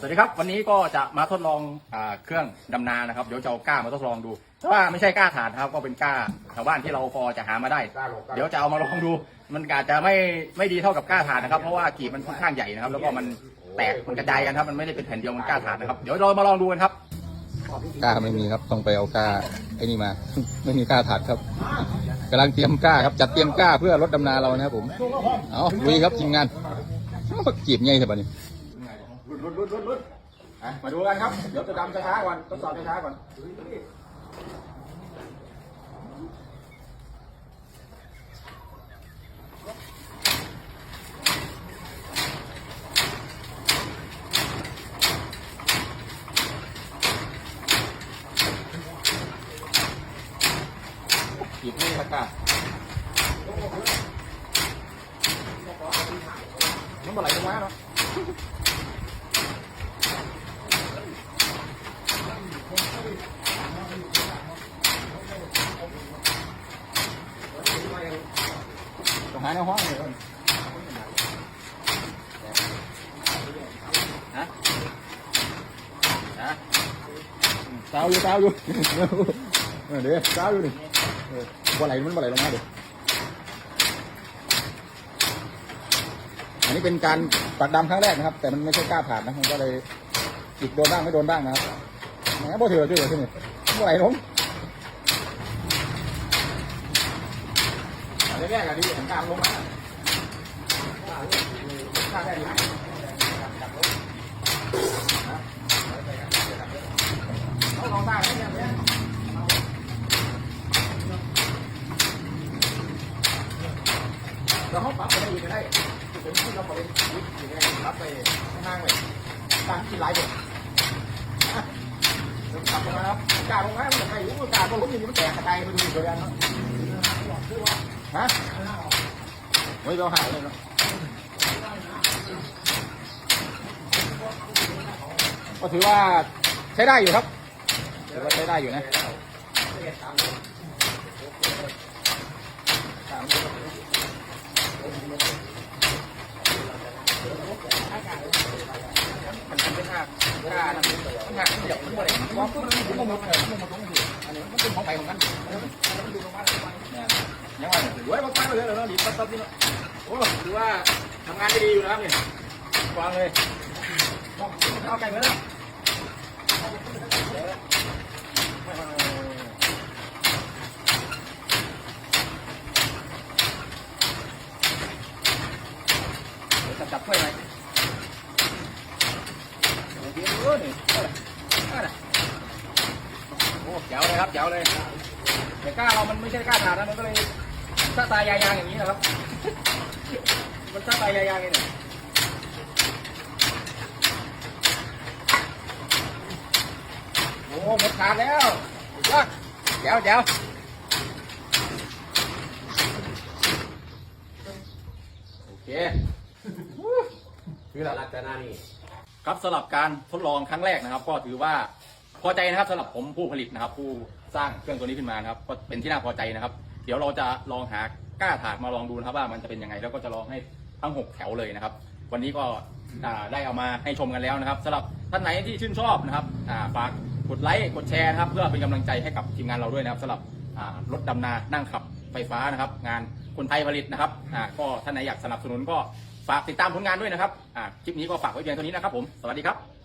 สวัสดีครับวันนี้ก็จะมาทดลองอาเครื่องดำนานะครับ เดี๋ยวจะเอาก้ามาทดลองดูแต่ว่าไม่ใช่ก้าถ่านครับก็เป็นก้าชาวบ้านที่เราพอจะหามาได้ เดี๋ยวจะเอามาลองดู มันอาจจะไม่ไม่ดีเท่ากับก้าถ่านนะครับ เพราะว่ากีบมันค่อนข้างใหญ่นะครับ แล้วก็มันแตกมันกระจายกันครับ มันไม่ได้เป็นแผ่นเดียวมันก้าถ่านนะครับเดี๋ยวเรามาลองดูกันครับกล้าไม่มีครับต้องไปเอากล้าไอ้นี่มา ไม่มีกล้าถัดครับกำลังเตรียมกล้าครับจัดเตรียมกล้าเพื่อรถดำนาเรานะครับผมเอาลุยครับทีมงานจีบไงใช่ปะนี่รุด รุดรุดรุดรุดอะมาดูกันครับ เดี๋ยวจะดำช้าๆก่อนทดสอบช้าๆก่อนจีบไม่ทักกล้ามันไหลลงมาเนาะ หาในห้องเลยก่อนฮะฮะสาวอยู่สาวอยู่เออเดี๋ยวสาวอยู่นี่เออบ่ไหลมันบ่ไหลลงมาเดี๋ยวอันนี้เป็นการปักดำครั้งแรกนะครับ แต่มันไม่ใช่กล้าผ่านนะมันก็เลยจิกโดนบ้างไม่โดนบ้างนะครับแหมบ่เถื่อนเถื่อนที่นี่บ่ไหลลง อัน แรกๆอะที่เห็นกลางลงมาข้างได้ดีเอาลองบ้างนะเนี่ยเนี่ยเราเขาปรับไปได้อีกก็ได้เป็นที่เราไปยึดอยู่เนี่รับไปข้างเลยตั้งที่ไลฟ์เลยเด็กลับมาครับกล้าลงไหมมันจะไปอยู่กล้าล้มอย่างนี้มันแตกกระจายไปดูตัวเดียนะ ฮะเฮ้ยเราหายเลยเนาะก็ถือว่าใช้ได้อยู่ครับถือว่าใช้ได้อยู่นะมันเป็นหักหักมันหักมันเดียวมันหมดเลยว่าปุ๊บมันมันมันมันมันต้องอยู่อันนี้มันเป็นของใครของมัน มันดูลงมาเนี่ยยังไงเนี่ยถือว่ามันไปเลยแล้วหลีปั๊บปั๊บนี่โอ้ถือว่าทำงานได้ดีอยู่นะครับเนี่ยวางเลยเอาไก่มาแล้วจับจับถ้วยไหมโอ้โหนี่เอาล่ะโอ้เจ๋วเลยครับเจ๋วเลยแต่ก้าเรามันไม่ใช่ก้าถ่านนะมันก็เลย ซาตายายางอย่างนี้นะครับ มันซาตายายางอย่างนี้โอ้หมดขาดแล้วว้าเจ๋วเจ๋วโอเคคือเราลักษณะนี้ครับสำหรับการทดลองครั้งแรกนะครับ ก็ถือว่าพอใจนะครับสำหรับผมผู้ผลิตนะครับ ผู้สร้างเครื่องตัวนี้ขึ้นมานะครับ ก็เป็นที่น่าพอใจนะครับ ดี๋ยวเราจะลองหาก้าถาดมาลองดูนะครับว่ามันจะเป็นยังไงแล้วก็จะลองให้ทั้ง 6 แถวเลยนะครับ วันนี้ก็ได้เอามาให้ชมกันแล้วนะครับสำหรับท่านไหนที่ชื่นชอบนะครับฝากกดไลค์กดแชร์นะครับ เพื่อเป็นกำลังใจให้กับทีมงานเราด้วยนะครับสำหรับรถดำนานั่งขับไฟฟ้านะครับ งานคนไทยผลิตนะครับก็ท่านไหนอยากสนับสนุนก็ฝากติดตามผลงานด้วยนะครับคลิปนี้ก็ฝากไว้เพียงเท่านี้นะครับผมสวัสดีครับ